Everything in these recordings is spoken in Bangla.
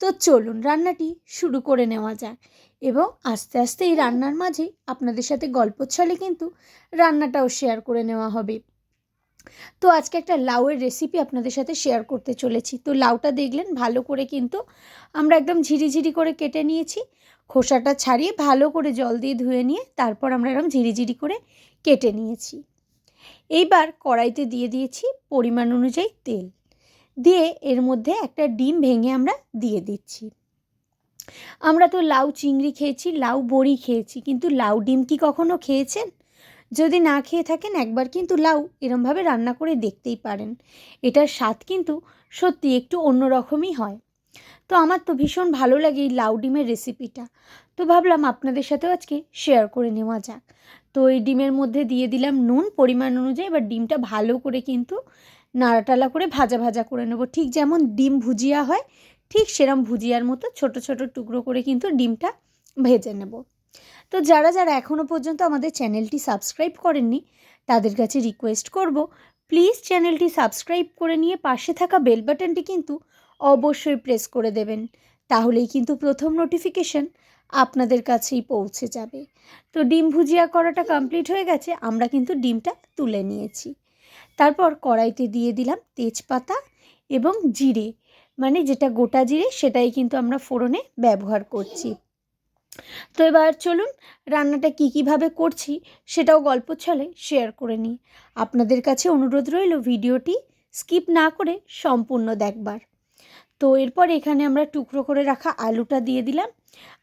তো চলুন রান্নাটি শুরু করে নেওয়া যাক এবং আস্তে আস্তে এই রান্নার মাঝে আপনাদের সাথে গল্প ছলে কিন্তু রান্নাটাও শেয়ার করে নেওয়া হবে। তো আজকে একটা লাউয়ের রেসিপি আপনাদের সাথে শেয়ার করতে চলেছি। তো লাউটা দেখলেন ভালো করে কিন্তু আমরা একদম ঝিরিঝিরি করে কেটে নিয়েছি। খোসাটা ছাড়িয়ে ভালো করে জল দিয়ে ধুয়ে নিয়ে তারপর আমরা এরকম ঝিরিঝিরি করে কেটে নিয়েছি। এইবার কড়াইতে দিয়ে দিয়েছি পরিমাণ অনুযায়ী তেল। দিয়ে এর মধ্যে একটা ডিম ভেঙে আমরা দিয়ে দিচ্ছি। আমরা তো লাউ চিংড়ি খেয়েছি, লাউ বড়ি খেয়েছি, কিন্তু লাউ ডিম কি কখনো খেয়েছেন? যদি না খেয়ে থাকেন, একবার কিন্তু লাউ এরমভাবে রান্না করে দেখতেই পারেন। এটার স্বাদ কিন্তু সত্যি একটু অন্যরকমই হয়। তো আমার তো ভীষণ ভালো লাগে এই লাউ ডিমের রেসিপিটা। তো ভাবলাম আপনাদের সাথেও আজকে শেয়ার করে নেওয়া যাক। তো এই ডিমের মধ্যে দিয়ে দিলাম নুন, পরিমাণ অনুযায়ী এবার ডিমটা ভালো করে কিন্তু নাড়াটালা করে ভাজা ভাজা করে নেব। ঠিক যেমন ডিম ভুজিয়া হয়, ঠিক সেরম ভুজিয়ার মতো ছোট ছোট টুকরো করে কিন্তু ডিমটা ভেজে নেব। তো যারা যারা এখনও পর্যন্ত আমাদের চ্যানেলটি সাবস্ক্রাইব করেননি, তাদের কাছে রিকোয়েস্ট করব, প্লিজ চ্যানেলটি সাবস্ক্রাইব করে নিয়ে পাশে থাকা বেল বাটনটি কিন্তু অবশ্যই প্রেস করে দেবেন। তাহলেই কিন্তু প্রথম নোটিফিকেশন আপনাদের কাছেই পৌঁছে যাবে। তো ডিম ভুজিয়া করাটা কমপ্লিট হয়ে গেছে, আমরা কিন্তু ডিমটা তুলে নিয়েছি। তারপর কড়াইতে দিয়ে দিলাম তেজপাতা এবং জিরে। মানে যেটা গোটা জিরে, সেটাই কিন্তু আমরা ফোড়নে ব্যবহার করছি। তো এবার চলুন রান্নাটা কী কীভাবে করছি সেটাও গল্প ছলে শেয়ার করে নিই। আপনাদের কাছে অনুরোধ রইল ভিডিওটি স্কিপ না করে সম্পূর্ণ দেখবার। তো এরপর এখানে আমরা টুকরো করে রাখা আলুটা দিয়ে দিলাম।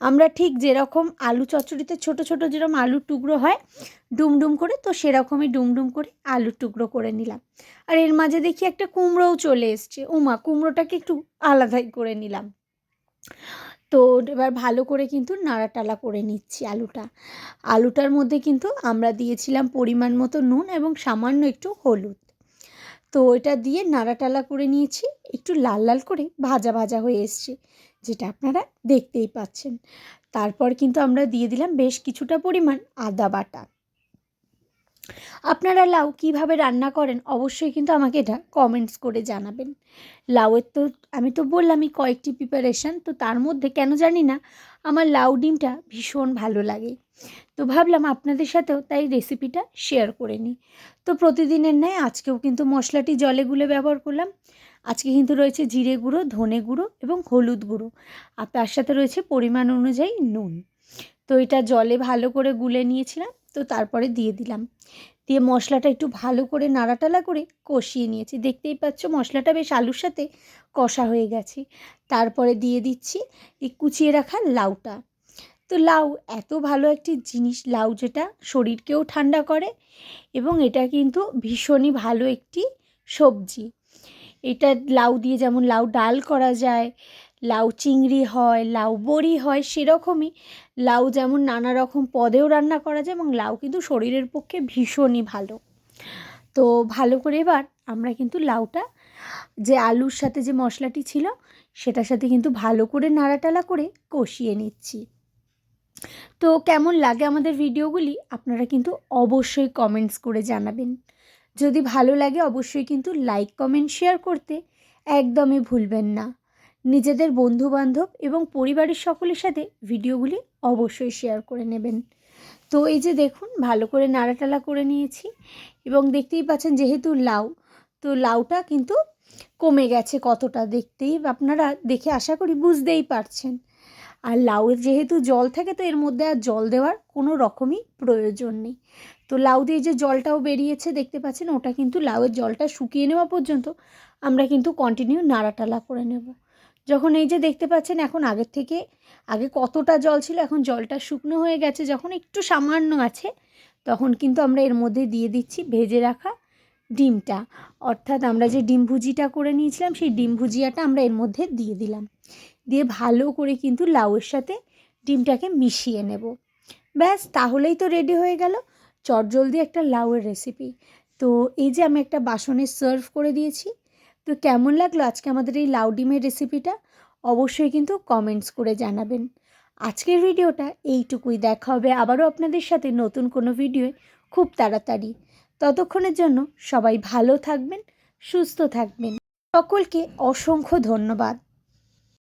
আমরা ঠিক যেরকম আলু চচ্চড়িতে ছোট ছোট যেরকম আলুর টুকরো হয়, ডুমডুম করে, তো সেরকমই ডুমডুম করে আলুর টুকরো করে নিলাম। আর এর মাঝে দেখি একটা কুমড়োও চলে এসছে। উমা, কুমড়োটাকে একটু আলাদাই করে নিলাম। তো এবার ভালো করে কিন্তু নাড়াটালা করে নিচ্ছি আলুটা। আলুটার মধ্যে কিন্তু আমরা দিয়েছিলাম পরিমাণ মতো নুন এবং সামান্য একটু হলুদ। তো এটা দিয়ে নাড়াটালা করে নিয়েছি, একটু লাল লাল করে ভাজা ভাজা হয়ে এসছে, যেটা আপনারা দেখতেই পাচ্ছেন। তারপর কিন্তু আমরা দিয়ে দিলাম বেশ কিছুটা পরিমাণ আদা বাটা। আপনারা লাউ কীভাবে রান্না করেন, অবশ্যই কিন্তু আমাকে এটা কমেন্টস করে জানাবেন। লাউয়ের তো, আমি তো বললামই কয়েকটি প্রিপারেশান তো তার মধ্যে কেন জানি না, আমার লাউ ডিমটা ভীষণ ভালো লাগে। তো ভাবলাম আপনাদের সাথেও তাই রেসিপিটা শেয়ার করে নিই। তো প্রতিদিনের ন্যায় আজকেও কিন্তু মশলাটি জলে গুলে ব্যবহার করলাম। আজকে কিন্তু রয়েছে জিরে গুঁড়ো, ধনে গুঁড়ো এবং হলুদ গুঁড়ো। আর তার সাথে রয়েছে পরিমাণ অনুযায়ী নুন। তো এটা জলে ভালো করে গুলে নিয়েছিলাম। তো তারপরে দিয়ে দিলাম। দিয়ে মশলাটা একটু ভালো করে নাড়াটালা করে কষিয়ে নিয়েছি। দেখতেই পাচ্ছ মশলাটা বেশ আলুর সাথে কষা হয়ে গেছে। তারপরে দিয়ে দিচ্ছি এই কুচিয়ে রাখা লাউটা। তো লাউ এত ভালো একটি জিনিস, লাউ যেটা শরীরকেও ঠান্ডা করে এবং এটা কিন্তু ভীষণই ভালো একটি সবজি। এটা লাউ দিয়ে যেমন লাউ ডাল করা যায় লাউ চিংড়ি হয়, লাউ বড়ি হয় সেরকমই। লাউ যেমন নানা রকম পদেও রান্না করা যায় এবং লাউ কিন্তু শরীরের পক্ষে ভীষণই ভালো। তো ভালো করে এবার আমরা কিন্তু লাউটা, যে আলুর সাথে যে মশলাটি ছিল, সেটার সাথে কিন্তু ভালো করে নাড়াটালা করে কষিয়ে নিচ্ছি। তো কেমন লাগে আমাদের ভিডিওগুলি, আপনারা কিন্তু অবশ্যই কমেন্টস করে জানাবেন। যদি ভালো লাগে অবশ্যই কিন্তু লাইক, কমেন্ট, শেয়ার করতে একদমই ভুলবেন না। নিজেদের বন্ধুবান্ধব এবং পরিবারের সকলের সাথে ভিডিওগুলি অবশ্যই শেয়ার করে নেবেন। তো এই যে দেখুন, ভালো করে নাড়াটালা করে নিয়েছি এবং দেখতেই পাচ্ছেন যেহেতু লাউ, তো লাউটা কিন্তু কমে গেছে কতটা দেখতেই আপনারা দেখে আশা করি বুঝতেই পারছেন। আর লাউয়ের যেহেতু জল থাকে, তো এর মধ্যে আর জল দেওয়ার কোনো রকমই প্রয়োজন নেই। তো লাউ দিয়ে যে জলটাও বেরিয়েছে, দেখতে পাচ্ছেন ওটা কিন্তু লাউয়ের জলটা শুকিয়ে নেওয়া পর্যন্ত আমরা কিন্তু কন্টিনিউ নাড়াটালা করে নেব। যখন এই যে দেখতে পাচ্ছেন এখন আগের থেকে, আগে কতটা জল ছিল, এখন জলটা শুকনো হয়ে গেছে, যখন একটু সামান্য আছে, তখন কিন্তু আমরা এর মধ্যে দিয়ে দিচ্ছি ভেজে রাখা ডিমটা। অর্থাৎ আমরা যে ডিম ভুজিটা করে নিয়েছিলাম, সেই ডিম ভুজিয়াটা আমরা এর মধ্যে দিয়ে দিলাম। দিয়ে ভালো করে কিন্তু লাউয়ের সাথে ডিমটাকে মিশিয়ে নেব। ব্যাস, তাহলেই তো রেডি হয়ে গেল। চটজলদি একটা লাউয়ের রেসিপি তো এই যে আমি একটা বাসনে সার্ভ করে দিয়েছি। তো কেমন লাগল আজকে আমাদের এই লাউ ডিমের রেসিপিটা অবশ্যই কিন্তু কমেন্টস করে জানাবেন। আজকের ভিডিওটা এইটুকুই। দেখা হবে আবারও আপনাদের সাথে নতুন কোনো ভিডিওয়ে খুব তাড়াতাড়ি। ততক্ষণের জন্য সবাই ভালো থাকবেন, সুস্থ থাকবেন। সকলকে অসংখ্য ধন্যবাদ।